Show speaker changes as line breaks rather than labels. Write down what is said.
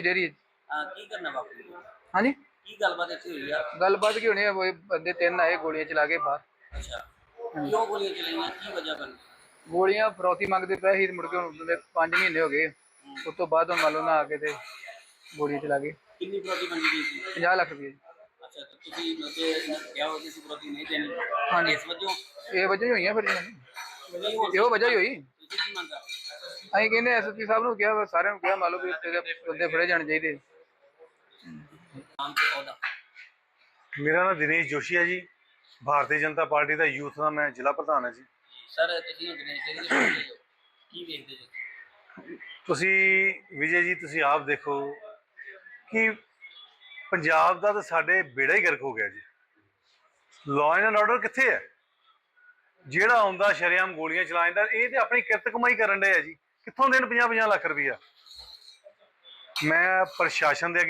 Dairy
ਹਾਂ ਕੀ ਕਰਨਾ ਬਾਪੂ
ਹਾਂਜੀ?
ਕੀ ਗੱਲਬਾਤ ਇੱਥੇ ਹੋਈ ਆ?
ਗੱਲਬਾਤ ਕੀ ਹੋਣੀ ਹੈ ਉਹ ਬੰਦੇ ਤਿੰਨ ਆਏ ਗੋਲੀਆਂ ਚਲਾ ਕੇ ਬਾਹਰ।
ਅੱਛਾ। ਕਿਉਂ ਗੋਲੀਆਂ ਚਲਾਈਆਂ? ਕੀ ਵਜ੍ਹਾ ਬਣੀ?
ਗੋਲੀਆਂ ਫਰੌਤੀ ਮੰਗਦੇ ਪਏ ਸੀ ਮੁੜ ਕੇ ਹੁਣ ਉਹਦੇ 5 ਮਹੀਨੇ ਹੋ ਗਏ। ਉਸ ਤੋਂ ਬਾਅਦ ਹੁਣ ਨਾ ਆ ਕੇ ਤੇ ਗੋਲੀਆਂ ਚਲਾ ਕੇ
ਕਿੰਨੀ ਪ੍ਰੋਤੀ ਮੰਗੀ ਗਈ ਸੀ?
50 ਲੱਖ ਰੁਪਏ।
ਅੱਛਾ ਤੇ ਤੁਸੀਂ ਮਤਲਬ ਕਿਹਾ ਹੋ ਕਿ ਸੀ ਪ੍ਰੋਤੀ ਨਹੀਂ ਦੇਣੀ।
ਹਾਂਜੀ।
ਇਸ ਵਜੋਂ?
ਇਹ ਵਜ੍ਹਾ ਹੀ ਹੋਈਆਂ ਫਿਰ ਇਹਨਾਂ ਦੀ। ਇਹੋ ਵਜ੍ਹਾ ਹੀ ਹੋਈ।
ਤੁਸੀਂ ਕੀ ਮੰਗਾ
ਅਸੀਂ ਕਹਿੰਦੇ ਐਸਪੀ ਸਾਹਿਬ ਨੂੰ ਕਿਹਾ ਵਾ, ਸਾਰਿਆਂ ਨੂੰ ਕਿਹਾ ਮੰਨ ਲਓ ਵੀ ਤੇਰੇ ਬੰਦੇ ਫੜੇ ਜਾਣੇ ਚਾਹੀਦੇ।
ਨਾਮ ਤੇ ਉਹਦਾ
ਮੇਰਾ ਨਾਮ ਦਿਨੇਸ਼ ਜੋਸ਼ੀ ਹੈ ਜੀ। ਭਾਰਤੀ ਜਨਤਾ ਪਾਰਟੀ ਦਾ ਯੂਥ ਦਾ ਮੈਂ ਜ਼ਿਲ੍ਹਾ ਪ੍ਰਧਾਨ ਹਾਂ ਜੀ।
ਸਰ ਤੁਸੀਂ ਹੁਣ ਦਿਨੇਸ਼ ਜੀ ਦੇ ਵਿੱਚ ਹੋ। ਕੀ ਵੇਖਦੇ ਜੀ
ਤੁਸੀਂ? ਵਿਜੇ ਜੀ ਤੁਸੀਂ ਆਪ ਦੇਖੋ ਕਿ ਪੰਜਾਬ ਦਾ ਤਾਂ ਸਾਡੇ ਬੇੜਾ ਹੀ ਗਰਕ ਹੋ ਗਿਆ ਜੀ। ਲਾਅ ਐਂਡ ਆਰਡਰ ਕਿੱਥੇ ਹੈ? ਜਿਹੜਾ ਆਉਂਦਾ ਸ਼ਰੇਆਮ ਗੋਲੀਆਂ ਚਲਾਉਂਦਾ ਇਹ ਤੇ ਆਪਣੀ ਕਿਰਤ ਕਮਾਈ ਕਰਨ ਡਿਆ ਜੀ। ਕਿੱਥੋਂ ਦੇਣ 50 50 ਲੱਖ ਰੁਪਈਆ? ਮੈਂ ਪ੍ਰਸ਼ਾਸਨ ਦੇ ਅੱਗੇ